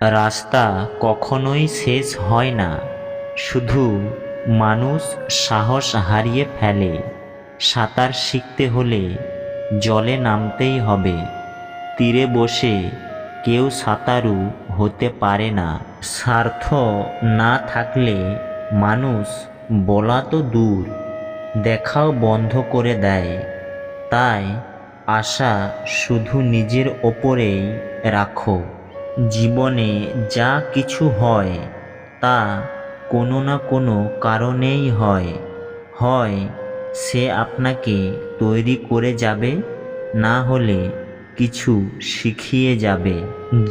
রাস্তা কখনোই শেষ হয় না। শুধু মানুষ সাহস হারিয়ে ফেলে। সাঁতার শিখতে হলে জলে নামতেই হবে। তীরে বসে কেউ সাঁতারু হতে পারে না। স্বার্থ না থাকলে মানুষ বলা তো দূর, দেখাও বন্ধ করে দেয়। তাই আশা শুধু নিজের ওপরেই রাখো। জীবনে যা কিছু হয়, তা কোনো না কোনো কারণেই হয়। হয়, সে আপনাকে তৈরি করে যাবে, না হলে কিছু শিখিয়ে যাবে।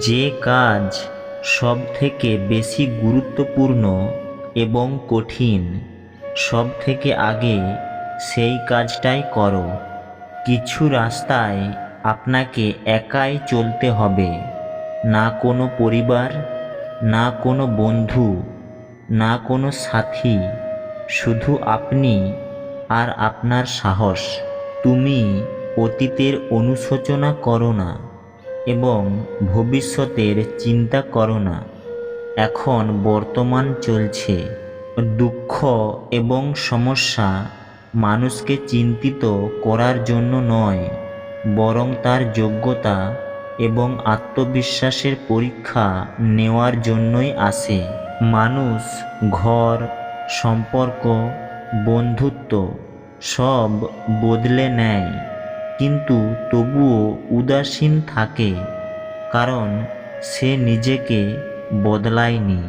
যে কাজ সব থেকে বেশি গুরুত্বপূর্ণ এবং কঠিন সব থেকে আগে সেই কাজটাই করো। কিছু রাস্তায় আপনাকে একাই চলতে হবে। না কোনো পরিবার, না কোনো বন্ধু, না কোনো সাথী, শুধু আপনি আর আপনার সাহস। তুমি অতীতের অনুশোচনা করো না এবং ভবিষ্যতের চিন্তা করো না। এখন বর্তমান চলছে। দুঃখ এবং সমস্যা মানুষকে চিন্তিত করার জন্য নয়, বরং তার যোগ্যতা এবং আত্মবিশ্বাসের পরীক্ষা নেওয়ার জন্যই আসে মানুষ, ঘর, সম্পর্ক, বন্ধুত্ব সব বদলে নেয়। কিন্তু তবুও উদাসীন থাকে, কারণ সে নিজেকে বদলায়নি।